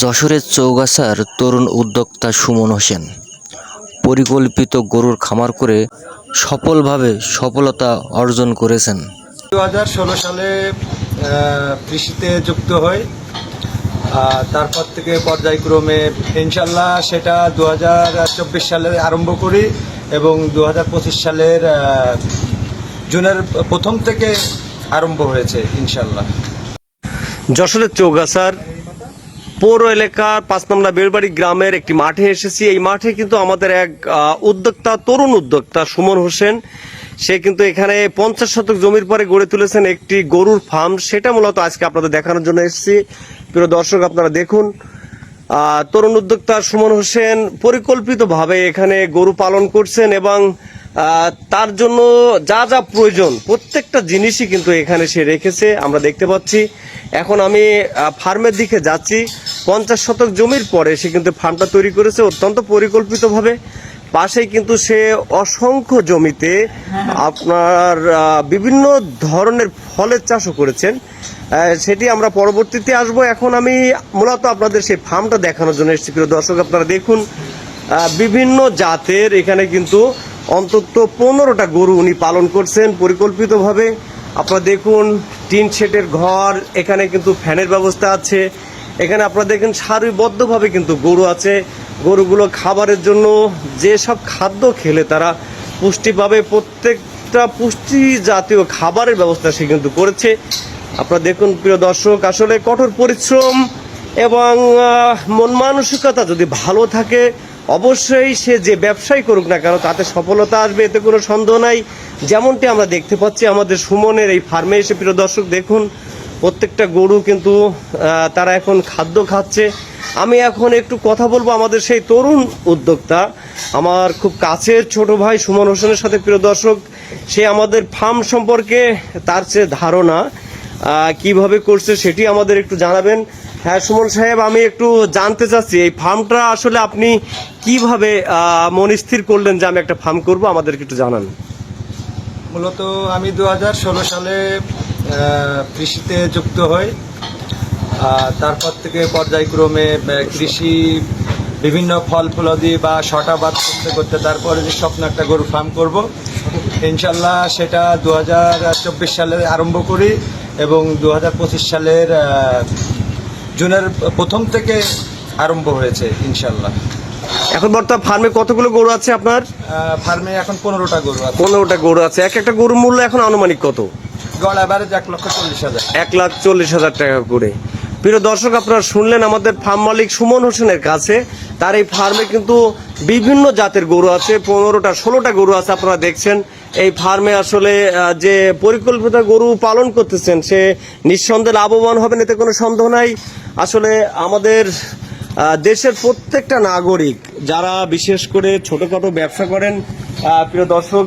যশোরের চৌগাছার তরুণ উদ্যোক্তা সুমন হোসেন পরিকল্পিত গরুর খামার করে সফলভাবে সফলতা অর্জন করেছেন। দু হাজার ষোলো সালে কৃষিতে যুক্ত হয় তারপর থেকে পর্যায়ক্রমে ইনশাল্লাহ সেটা দু হাজার চব্বিশ সালে আরম্ভ করি এবং দু হাজার পঁচিশ সালের জুনের প্রথম থেকে আরম্ভ হয়েছে ইনশাল্লাহ। যশোরের চৌগাছার পৌর এলাকার পাঁচ নম্বর বেড়বাড়ি গ্রামের একটি মাঠে এসেছি। এই মাঠে কিন্তু আমাদের এক উদ্যোক্তা, তরুণ উদ্যোক্তা সুমন হোসেন। সে কিন্তু এখানে পঞ্চাশ শতক জমির পরে গড়ে তুলেছেন একটি গরুর ফার্ম। সেটা মূলত আজকে আপনাদের দেখানোর জন্য এসেছি। প্রিয় দর্শক, আপনারা দেখুন। তরুণ উদ্যোক্তা সুমন হোসেন পরিকল্পিতভাবে এখানে গরু পালন করছেন এবং তার জন্য যা যা প্রয়োজন, প্রত্যেকটা জিনিসই কিন্তু এখানে সে রেখেছে। আমরা দেখতে পাচ্ছি। এখন আমি ফার্মের দিকে যাচ্ছি। পঞ্চাশ শতক জমির পরে সে কিন্তু ফার্মটা তৈরি করেছে অত্যন্ত পরিকল্পিতভাবে। পাশেই কিন্তু সে অসংখ্য জমিতে আপনার বিভিন্ন ধরনের ফলের চাষও করেছেন। সেটি আমরা পরবর্তীতে আসব। এখন আমি মূলত আপনাদের সেই ফার্মটা দেখানোর জন্য এসেছি। প্রিয় দর্শক, আপনারা দেখুন বিভিন্ন জাতের এখানে কিন্তু অন্তত পনেরোটা গরু উনি পালন করছেন পরিকল্পিতভাবে। আপনারা দেখুন, টিন শেটের ঘর, এখানে কিন্তু ফ্যানের ব্যবস্থা আছে। এখানে আপনারা দেখেন সারিবদ্ধভাবে কিন্তু গরু আছে। গরুগুলো খাবারের জন্য যেসব খাদ্য খেলে তারা পুষ্টি পাবে, প্রত্যেকটা পুষ্টি জাতীয় খাবারের ব্যবস্থা সে কিন্তু করেছে। আপনারা দেখুন, প্রিয় দর্শক, আসলে কঠোর পরিশ্রম এবং মন মানসিকতা যদি ভালো থাকে, অবশ্যই সে যে ব্যবসায় করুক না কেন, তাতে সফলতা আসবে, এতে কোনো সন্দেহ নাই। যেমনটি আমরা দেখতে পাচ্ছি আমাদের সুমনের এই ফার্মে এসে, প্রিয় দর্শক, দেখুন প্রত্যেকটা গরু কিন্তু তারা এখন খাদ্য খাচ্ছে। আমি এখন একটু কথা বলব আমাদের সেই তরুণ উদ্যোক্তা, আমার খুব কাছের ছোট ভাই সুমন হোসেনের সাথে, প্রিয় দর্শক। সে আমাদের ফার্ম সম্পর্কে তার যে ধারণা কীভাবে করছে সেটি আমাদের একটু জানাবেন। হ্যাঁ সুমন সাহেব, আমি একটু জানতে চাচ্ছি, এই ফার্মটা আসলে আপনি কীভাবে মন স্থির করলেন যে আমি একটা ফার্ম করব? আমাদেরকে একটু জানান। মূলত আমি দু হাজার ষোলো সালে কৃষিতে যুক্ত হই। তারপর থেকে পর্যায়ক্রমে কৃষি বিভিন্ন ফল ফলাদি বা শটাবাদ করতে করতে তারপরে যে স্বপ্ন একটা গরু ফার্ম করব। ইনশাল্লাহ সেটা দু হাজার চব্বিশ সালে আরম্ভ করি এবং দু হাজার পঁচিশ সালের জুনের প্রথম থেকে আরম্ভ হয়েছে ইনশাল্লাহ। এখন বর্তমান ফার্মে কতগুলো গরু আছে আপনার? ফার্মে এখন পনেরোটা গরু আছে। পনেরোটা গরু আছে। এক একটা গরুর মূল্য এখন আনুমানিক কত? গড় অ্যাভারেজ এক লক্ষ চল্লিশ হাজার। এক লাখ চল্লিশ হাজার টাকা করে। প্রিয় দর্শক, আপনারা শুনলেন আমাদের ফার্ম মালিক সুমন হোসেনের কাছে। তার এই ফার্মে কিন্তু বিভিন্ন জাতের গরু আছে, পনেরোটা, ষোলোটা গরু আছে, আপনারা দেখছেন। এই ফার্মে আসলে যে পরিকল্পিত গরু পালন করতেছেন, সে নিঃসন্দেহে লাভবান হবেন, এতে কোনো সন্দেহ নাই। আসলে আমাদের দেশের প্রত্যেকটা নাগরিক, যারা বিশেষ করে ছোটখাটো ব্যবসা করেন প্রিয় দর্শক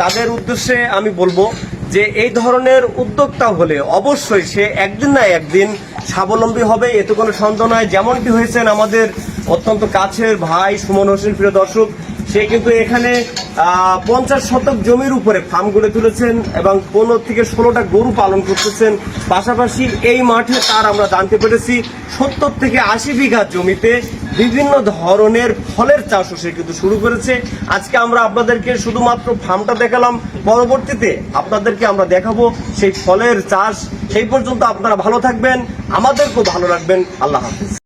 তাদের উদ্দেশ্যে আমি বলব যে এই ধরনের উদ্যোক্তা হলে অবশ্যই সে একদিন না একদিন স্বাবলম্বী হবে, এতে কোনো সন্দেহ নয় যেমনটি হয়েছেন আমাদের অত্যন্ত কাছের ভাই সুমন হোসেন, প্রিয় দর্শক সে কিন্তু এখানে পঞ্চাশ শতক জমির উপরে ফার্ম গড়ে তুলেছেন এবং পনেরো থেকে ষোলোটা গরু পালন করতেছেন। পাশাপাশি এই মাঠে তার আমরা জানতে পেরেছি, সত্তর থেকে আশি বিঘা জমিতে বিভিন্ন ধরনের ফলের চাষও সে কিন্তু শুরু করেছে। আজকে আমরা আপনাদেরকে শুধুমাত্র ফার্মটা দেখালাম, পরবর্তীতে আপনাদেরকে আমরা দেখাবো সেই ফলের চাষ। সেই পর্যন্ত আপনারা ভালো থাকবেন, আমাদেরকেও ভালো রাখবেন। আল্লাহ হাফিজ।